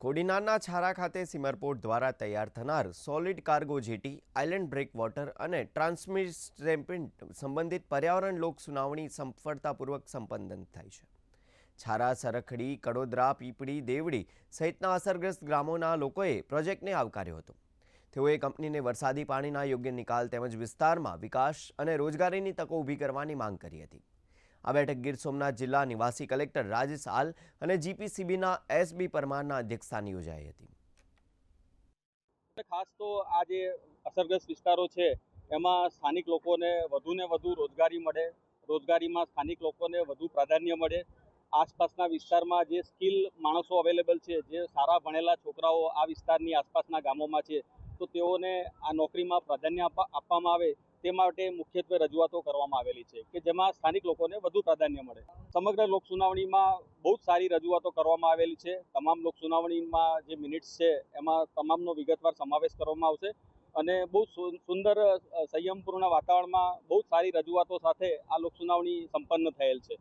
કોડીનારના છારા ખાતે સિમરપોર્ટ દ્વારા તૈયાર થનાર solid cargo jetty, island break water અને ટ્રાન્સમિસ્ટ્રેમ્પિન્ટ સંબંધિત પર્યાવરણ લોક સુનાવણી સફળતાપૂર્વક સંપન્ન થઈ છે. છારા, સરખડી, કડોદરા, પીપળી, દેવડી સહિતના અસરગ્રસ્ત ગ્રામોના લોકોએ પ્રોજેક્ટને આવકાર્યો હતો. તેઓએ કંપનીને વરસાદી પાણીના યોગ્ય નિકાલ તેમજ વિસ્તારમાં વિકાસ અને રોજગારીની તકો ઊભી કરવાની માંગ કરી હતી. આ બેઠક ગીર સોમનાથ જિલ્લા નિવાસી કલેક્ટર રાજેશ આલ અને જીપીસીબીના એસબી પરમારના અધ્યક્ષસ્થાને યોજાઈ હતી. ખાસ તો આ જે અસરગ્રસ્ત વિસ્તારો છે, એમાં સ્થાનિક લોકોને વધુને વધુ રોજગારી મળે, રોજગારીમાં સ્થાનિક લોકોને વધુ પ્રાધાન્ય મળે. આસપાસના વિસ્તારમાં જે સ્કિલ માણસો અવેલેબલ છે, જે સારા ભણેલા છોકરાઓ આ વિસ્તારની આસપાસના ગામોમાં છે, તો તેઓને આ નોકરીમાં પ્રાધાન્ય આપવામાં આવે તે માટે મુખ્યત્વે રજૂઆતો કરવામાં આવેલી છે કે જેમાં સ્થાનિક લોકોને વધુ પ્રાધાન્ય મળે. સમગ્ર લોક સુનાવણીમાં બહુ જ સારી રજૂઆતો કરવામાં આવેલી છે. તમામ લોક સુનાવણીમાં જે મિનિટ્સ છે, એમાં તમામનો વિગતવાર સમાવેશ કરવામાં આવશે અને બહુ સુંદર સંયમપૂર્ણ વાતાવરણમાં બહુ સારી રજૂઆતો સાથે આ લોક સુનાવણી સંપન્ન થયેલ છે.